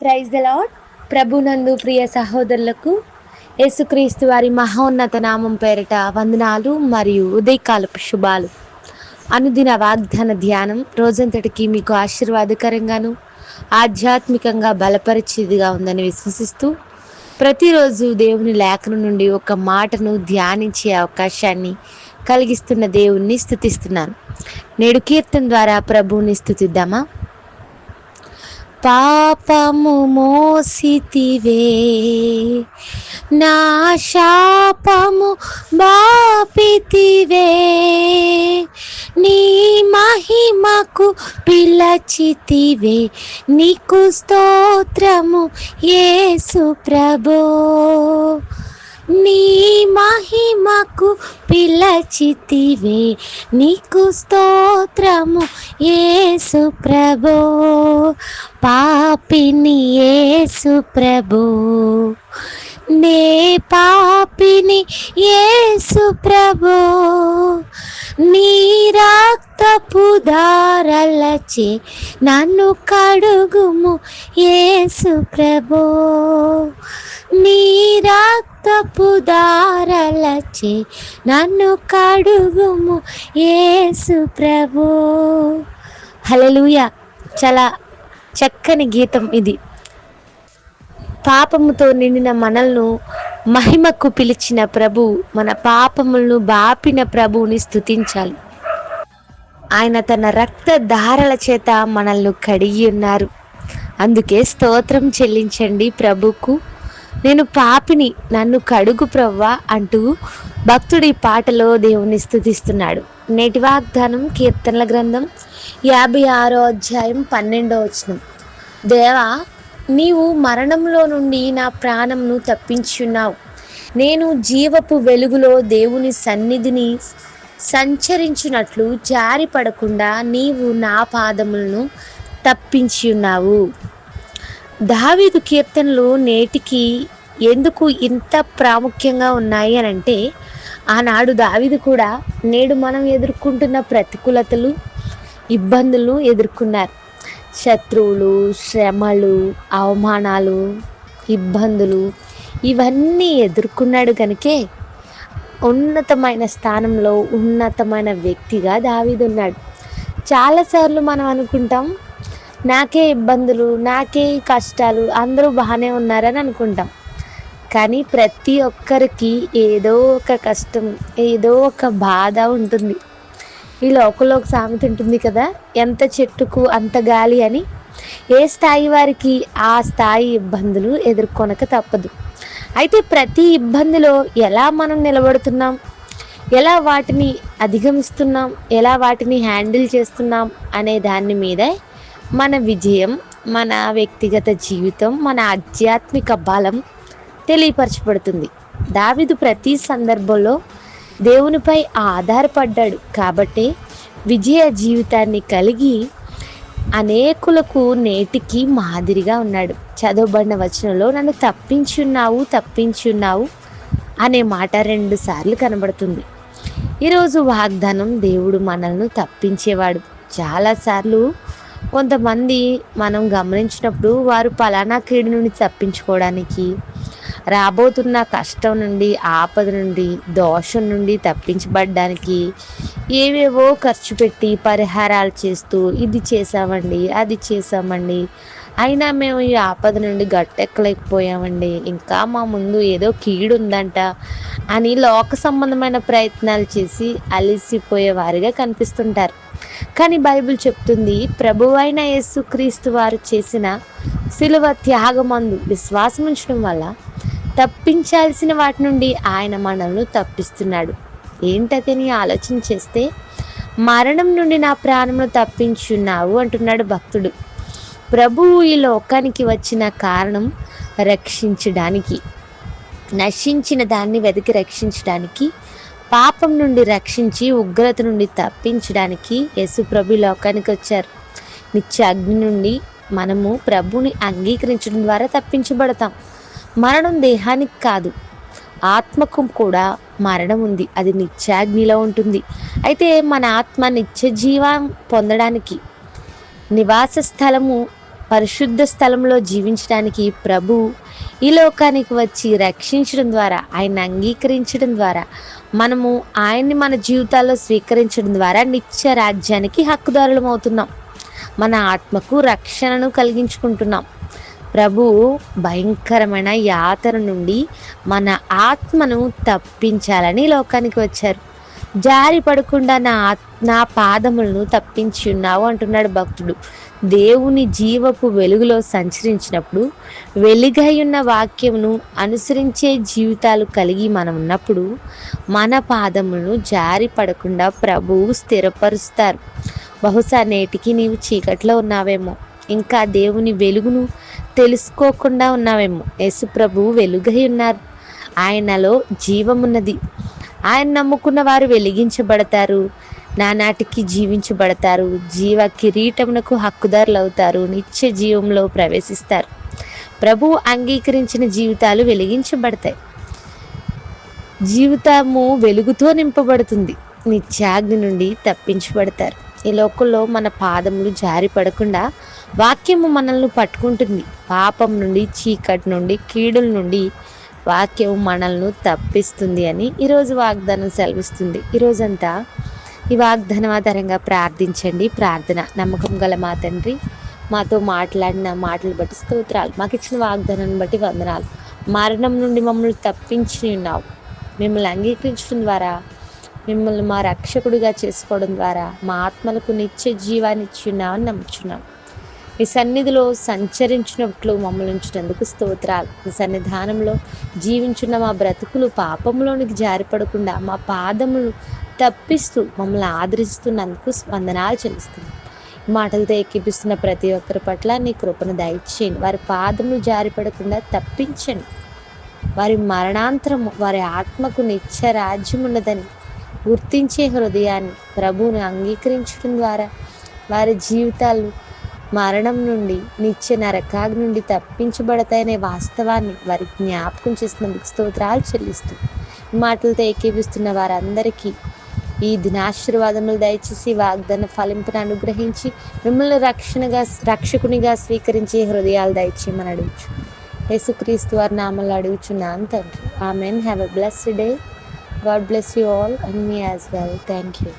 Praise the lord ప్రభునందు ప్రియ సహోదరులకు యేసుక్రీస్తు వారి మహోన్నత నామం పేరిట వందనాలు మరియు ఉదయకాలపు శుభాలు. అనుదిన వాగ్దాన ధ్యానం రోజంతటికి మీకు ఆశీర్వాదకరంగాను ఆధ్యాత్మికంగా బలపరిచేదిగా ఉందని విశ్వసిస్తూ ప్రతిరోజు దేవుని లేఖను నుండి ఒక మాటను ధ్యానించే అవకాశాన్ని కలిగిస్తున్న దేవుణ్ణి స్థుతిస్తున్నాను నేడు కీర్తన ద్వారా ప్రభువుని స్థుతిద్దామా పాపము మోసితివే. నా శాపము బాపితివే. నీ మహిమకు పిలచితివే. నీకు స్తోత్రము యేసు ప్రభో. నీ మహిమకు పిలచితివే. నీకు స్తోత్రము యేసు ప్రభో. పాపిని యేసు ప్రభు. నే పాపిని యేసు ప్రభు. నీ రక్తపు దారలచే నన్ను కడుగుము యేసు ప్రభు. నీ రక్తపు దారలచే నన్ను కడుగుము యేసు ప్రభు. హలలుయ చాలా చక్కని గీతం ఇది. పాపముతో నిండిన మనల్ను మహిమకు పిలిచిన ప్రభు మన పాపములను బాపిన ప్రభువుని స్థుతించాలి ఆయన తన రక్త ధారల చేత మనల్ని కడిగి ఉన్నారు. అందుకే స్తోత్రం చెల్లించండి ప్రభుకు. నేను పాపిని నన్ను కడుగు ప్రవ్వా అంటూ భక్తుడి పాటలో దేవుని స్థుతిస్తున్నాడు నేటి వాగ్దానం కీర్తనల గ్రంథం యాభై ఆరో అధ్యాయం పన్నెండో వచనం. దేవా నీవు మరణంలో నుండి నా ప్రాణంను తప్పించున్నావు నేను జీవపు వెలుగులో దేవుని సన్నిధిని సంచరించినట్లు జారి పడకుండా నీవు నా పాదములను తప్పించి ఉన్నావు దావీదు కీర్తనలు నేటికి ఎందుకు ఇంత ప్రాముఖ్యంగా ఉన్నాయి అని అంటే ఆనాడు దావిది కూడా నేడు మనం ఎదుర్కొంటున్న ప్రతికూలతలు ఇబ్బందులు ఎదుర్కొన్నారు. శత్రువులు శ్రమలు అవమానాలు ఇబ్బందులు ఇవన్నీ ఎదుర్కొన్నాడు కనుకే ఉన్నతమైన స్థానంలో ఉన్నతమైన వ్యక్తిగా దావిదున్నాడు చాలాసార్లు మనం అనుకుంటాం నాకే ఇబ్బందులు నాకే కష్టాలు అందరూ బాగానే ఉన్నారని అనుకుంటాం. కానీ ప్రతి ఒక్కరికి ఏదో ఒక కష్టం ఏదో ఒక బాధ ఉంటుంది. ఈ లోకంలో ఒక సామెత ఉంటుంది కదా ఎంత చెట్టుకు అంత గాలి అని? ఏ స్థాయి వారికి ఆ స్థాయి ఇబ్బందులు ఎదుర్కొనక తప్పదు. అయితే ప్రతి ఇబ్బందిలో ఎలా మనం నిలబడుతున్నాం? ఎలా వాటిని అధిగమిస్తున్నాం? ఎలా వాటిని హ్యాండిల్ చేస్తున్నాం అనే దాని మీదే మన విజయం మన వ్యక్తిగత జీవితం మన ఆధ్యాత్మిక బలం తెలియపరచబడుతుంది. దావిదు ప్రతి సందర్భంలో దేవునిపై ఆధారపడ్డాడు. కాబట్టి విజయ జీవితాన్ని కలిగి అనేకులకు నేటికి మాదిరిగా ఉన్నాడు. చదవబడిన వచనంలో నన్ను తప్పించున్నావు తప్పించున్నావు అనే మాట రెండు సార్లు కనబడుతుంది. ఈరోజు వాగ్దానం దేవుడు మనల్ని తప్పించేవాడు చాలాసార్లు కొంతమంది మనం గమనించినప్పుడు వారు పలానా కీడు నుండి తప్పించుకోవడానికి రాబోతున్న కష్టం నుండి ఆపద నుండి దోషం నుండి తప్పించబడ్డానికి ఏవేవో ఖర్చు పెట్టి పరిహారాలు చేస్తూ ఇది చేసామండి అది చేసామండి అయినా మేము ఈ ఆపద నుండి గట్టెక్కలేకపోయామండి. ఇంకా మా ముందు ఏదో కీడు ఉందంట అని లోక సంబంధమైన ప్రయత్నాలు చేసి అలిసిపోయేవారిగా కనిపిస్తుంటారు. కానీ బైబిల్ చెప్తుంది ప్రభువైన యేసుక్రీస్తు వారు చేసిన శిలువ త్యాగమందు విశ్వాసం ఉంచడం వల్ల తప్పించాల్సిన వాటి నుండి ఆయన మనల్ని తప్పిస్తున్నాడు. ఏంటని ఆలోచన చేస్తే మరణం నుండి నా ప్రాణమును తప్పించున్నావు అంటున్నాడు భక్తుడు. ప్రభువు ఈ లోకానికి వచ్చిన కారణం రక్షించడానికి నశించిన దాన్ని వెతికి రక్షించడానికి పాపం నుండి రక్షించి ఉగ్రత నుండి తప్పించడానికి యేసు ప్రభు లోకానికి వచ్చారు. నిత్య అగ్ని నుండి మనము ప్రభుని అంగీకరించడం ద్వారా తప్పించబడతాం. మరణం దేహానికి కాదు ఆత్మకు కూడా మరణం ఉంది. అది నిత్యాగ్నిలో ఉంటుంది. అయితే మన ఆత్మ నిత్య జీవం పొందడానికి నివాస స్థలము పరిశుద్ధ స్థలంలో జీవించడానికి ప్రభు ఈ లోకానికి వచ్చి రక్షించడం ద్వారా ఆయన అంగీకరించడం ద్వారా మనము ఆయన్ని మన జీవితాల్లో స్వీకరించడం ద్వారా నిత్య రాజ్యానికి హక్కుదారులం అవుతున్నాం మన ఆత్మకు రక్షణను కలిగించుకుంటున్నాం. ప్రభు భయంకరమైన యాతన నుండి మన ఆత్మను తప్పించాలని లోకానికి వచ్చారు. జారి పడకుండా నా నా పాదములను తప్పించి ఉన్నావు అంటున్నాడు భక్తుడు. దేవుని జీవపు వెలుగులో సంచరించినప్పుడు వెలుగై ఉన్న వాక్యమును అనుసరించే జీవితాలు కలిగి మనం ఉన్నప్పుడు మన పాదములను జారి పడకుండా ప్రభువు స్థిరపరుస్తారు. బహుశా నేటికి నీవు చీకట్లో ఉన్నావేమో. ఇంకా దేవుని వెలుగును తెలుసుకోకుండా ఉన్నామేమో యేసుప్రభువు వెలుగై ఉన్నారు. ఆయనలో జీవమున్నది. ఆయన నమ్ముకున్న వారు వెలిగించబడతారు. నానాటికి జీవించబడతారు. జీవ కిరీటమునకు హక్కుదారులు అవుతారు నిత్య జీవంలో ప్రవేశిస్తారు. ప్రభువు అంగీకరించిన జీవితాలు వెలిగించబడతాయి. జీవితము వెలుగుతో నింపబడుతుంది. నిత్యాగ్ని నుండి తప్పించబడతారు. ఈ లోకంలో మన పాదములు జారి పడకుండా వాక్యము మనల్ని పట్టుకుంటుంది. పాపం నుండి చీకటి నుండి కీడుల నుండి వాక్యం మనల్ని తప్పిస్తుంది అని ఈరోజు వాగ్దానం సెలవిస్తుంది. ఈరోజంతా ఈ వాగ్దానం ఆధారంగా ప్రార్థించండి. ప్రార్థన నమ్మకం గల మా తండ్రి మాతో మాట్లాడిన మాటలు బట్టి స్తోత్రాలు మాకు ఇచ్చిన వాగ్దానాన్ని బట్టి వందనాలు. మరణం నుండి మమ్మల్ని తప్పించి ఉన్నావు. మిమ్మల్ని అంగీకరించడం ద్వారా మిమ్మల్ని మా రక్షకుడిగా చేసుకోవడం ద్వారా మా ఆత్మలకు నిత్య జీవాన్ని ఇచ్చి ఉన్నామని నమ్ముచున్నాం. మీ సన్నిధిలో సంచరించినట్లు మమ్మల్ని ఉంచినందుకు స్తోత్రాలు. మీ సన్నిధానంలో జీవించున్న మా బ్రతుకులు పాపంలోనికి జారిపడకుండా మా పాదములు తప్పిస్తూ మమ్మల్ని ఆదరిస్తున్నందుకు స్పందనాలు చెల్లిస్తున్నాం. మాటలతో ఎక్కిపిస్తున్న ప్రతి ఒక్కరి పట్ల నీ కృపను దయచేయండి. వారి పాదములు జారిపడకుండా తప్పించండి. వారి మరణాంతరము వారి ఆత్మకు నిత్య రాజ్యం ఉన్నదని గుర్తించే హృదయాన్ని ప్రభువుని అంగీకరించడం ద్వారా వారి జీవితాలు మరణం నుండి నిత్య నరకాగ్ నుండి తప్పించబడతాయనే వాస్తవాన్ని వారి జ్ఞాపకం చేసినందుకు స్తోత్రాలు చెల్లిస్తూ మాటలతో ఏకీపిస్తున్న వారందరికీ ఈ దినాశీర్వాదములు దయచేసి వాగ్దాన ఫలింపును అనుగ్రహించి మిమ్మల్ని రక్షణగా రక్షకునిగా స్వీకరించే హృదయాలు దయచేయమని అడుగుచు. యేసుక్రీస్తు వారి నామలు అడుగుచున్నాను తండ్రి. Men have a blessed day. God bless you all and me as well. Thank you